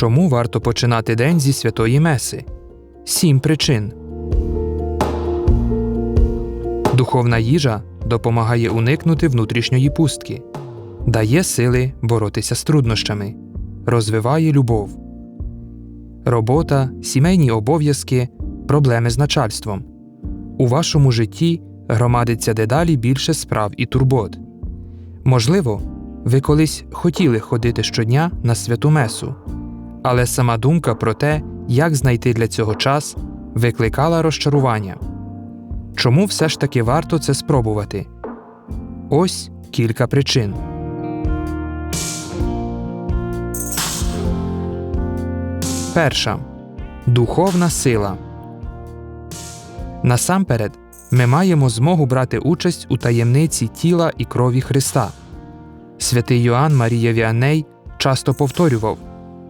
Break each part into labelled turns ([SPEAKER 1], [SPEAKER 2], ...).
[SPEAKER 1] Чому варто починати день зі святої Меси? Сім причин. Духовна їжа допомагає уникнути внутрішньої пустки, дає сили боротися з труднощами, розвиває любов. Робота, сімейні обов'язки, проблеми з начальством. У вашому житті громадиться дедалі більше справ і турбот. Можливо, ви колись хотіли ходити щодня на святу месу, але сама думка про те, як знайти для цього час, викликала розчарування. Чому все ж таки варто це спробувати? Ось кілька причин. Перша духовна сила. Насамперед, ми маємо змогу брати участь у таємниці тіла і крові Христа. Святий Йоанн Марія Віаней часто повторював,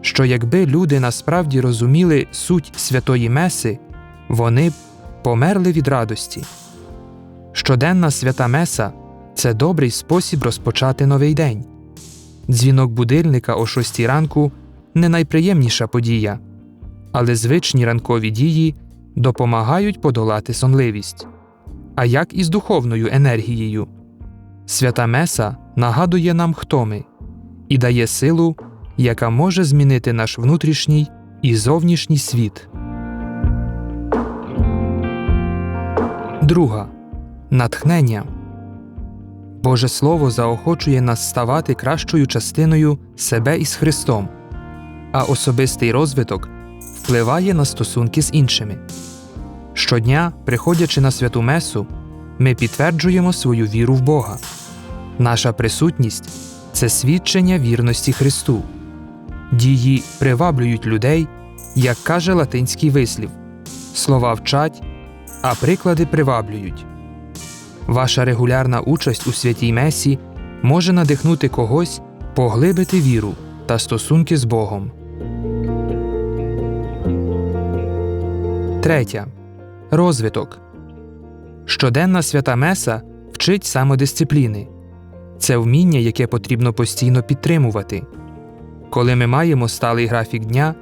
[SPEAKER 1] що якби люди насправді розуміли суть святої Меси, вони б померли від радості. Щоденна свята Меса це добрий спосіб розпочати новий день. Дзвінок будильника о 6 ранку не найприємніша подія, але звичні ранкові дії допомагають подолати сонливість. А як із духовною енергією? Свята Меса нагадує нам, хто ми, і дає силу, яка може змінити наш внутрішній і зовнішній світ. Друга натхнення. Боже Слово заохочує нас ставати кращою частиною себе із Христом, а особистий розвиток впливає на стосунки з іншими. Щодня, приходячи на святу Месу, ми підтверджуємо свою віру в Бога. Наша присутність це свідчення вірності Христу. Дії приваблюють людей, як каже латинський вислів слова вчать, а приклади приваблюють. Ваша регулярна участь у святій Месі може надихнути когось поглибити віру та стосунки з Богом. Третя. Розвиток. Щоденна свята Меса вчить самодисципліни. Це вміння, яке потрібно постійно підтримувати. Коли ми маємо сталий графік дня,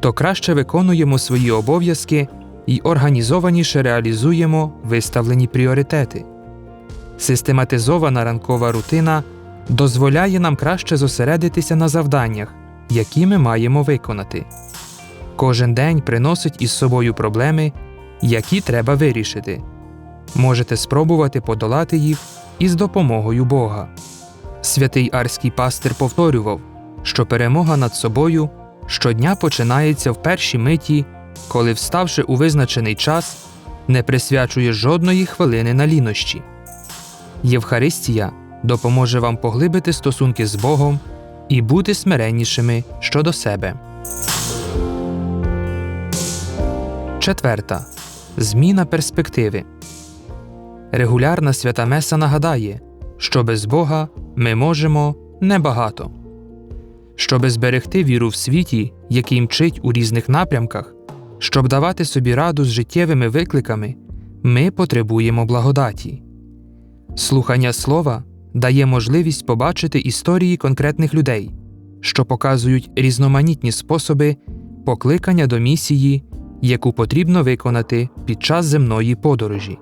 [SPEAKER 1] то краще виконуємо свої обов'язки і організованіше реалізуємо виставлені пріоритети. Систематизована ранкова рутина дозволяє нам краще зосередитися на завданнях, які ми маємо виконати. Кожен день приносить із собою проблеми, які треба вирішити. Можете спробувати подолати їх із допомогою Бога. Святий Арський пастир повторював, що перемога над собою щодня починається в першій миті, коли, вставши у визначений час, не присвячує жодної хвилини на лінощі. Євхаристія допоможе вам поглибити стосунки з Богом і бути смиреннішими щодо себе. Четверта. Зміна перспективи. Регулярна свята Меса нагадає, що без Бога ми можемо небагато. Щоби зберегти віру в світі, який мчить у різних напрямках, щоб давати собі раду з життєвими викликами, ми потребуємо благодаті. Слухання слова дає можливість побачити історії конкретних людей, що показують різноманітні способи покликання до місії, яку потрібно виконати під час земної подорожі.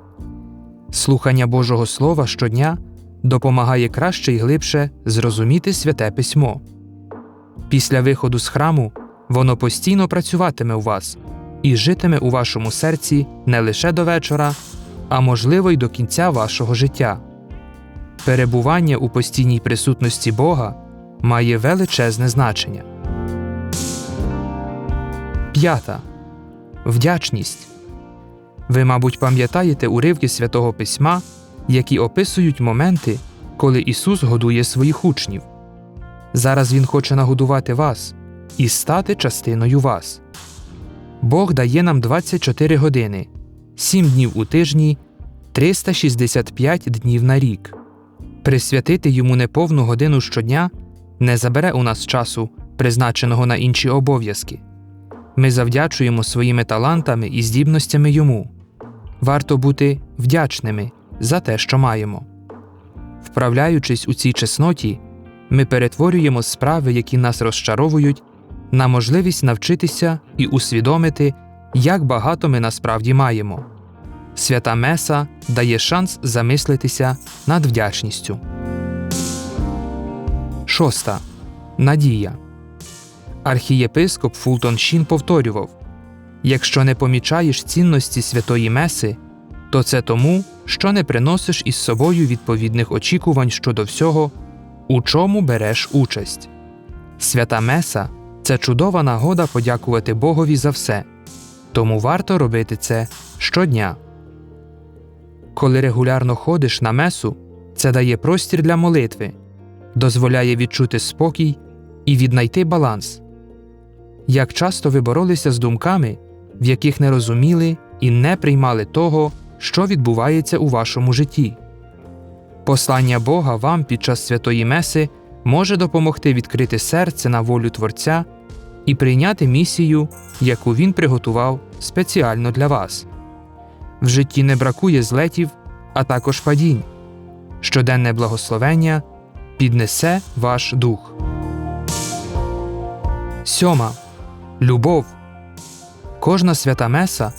[SPEAKER 1] Слухання Божого Слова щодня допомагає краще і глибше зрозуміти святе письмо. Після виходу з храму воно постійно працюватиме у вас і житиме у вашому серці не лише до вечора, а можливо й до кінця вашого життя. Перебування у постійній присутності Бога має величезне значення. П'ята вдячність. Ви, мабуть, пам'ятаєте уривки святого письма, які описують моменти, коли Ісус годує своїх учнів. Зараз Він хоче нагодувати вас і стати частиною вас. Бог дає нам 24 години, 7 днів у тижні, 365 днів на рік. Присвятити йому неповну годину щодня не забере у нас часу, призначеного на інші обов'язки. Ми завдячуємо своїми талантами і здібностями йому. Варто бути вдячними за те, що маємо. Вправляючись у цій чесноті, ми перетворюємо справи, які нас розчаровують, на можливість навчитися і усвідомити, як багато ми насправді маємо. Свята Меса дає шанс замислитися над вдячністю. Шоста. Надія. Архієпископ Фултон Шін повторював Якщо не помічаєш цінності святої Меси, то це тому, що не приносиш із собою відповідних очікувань щодо всього, у чому береш участь. Свята Меса це чудова нагода подякувати Богові за все, тому варто робити це щодня. Коли регулярно ходиш на месу, це дає простір для молитви, дозволяє відчути спокій і віднайти баланс. Як часто ви боролися з думками, в яких не розуміли і не приймали того, що відбувається у вашому житті. Послання Бога вам під час святої Меси може допомогти відкрити серце на волю Творця і прийняти місію, яку Він приготував спеціально для вас. В житті не бракує злетів, а також падінь. Щоденне благословення піднесе ваш дух. Сьома. Любов. Кожна свята Меса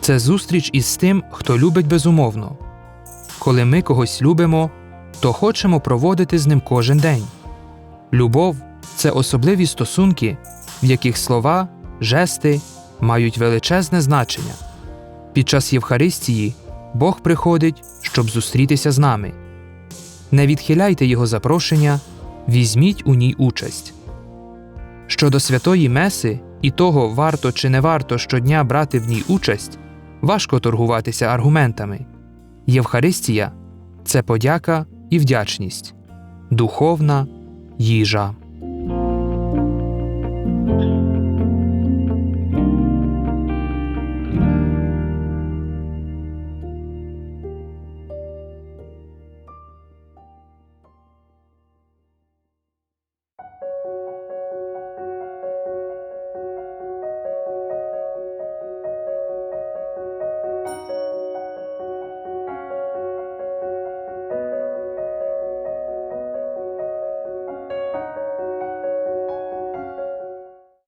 [SPEAKER 1] це зустріч із тим, хто любить безумовно. Коли ми когось любимо, то хочемо проводити з ним кожен день. Любов це особливі стосунки, в яких слова, жести мають величезне значення. Під час Євхаристії Бог приходить, щоб зустрітися з нами. Не відхиляйте Його запрошення, візьміть у ній участь. Щодо святої Меси і того, варто чи не варто щодня брати в ній участь, важко торгуватися аргументами. Євхаристія це подяка і вдячність, духовна їжа.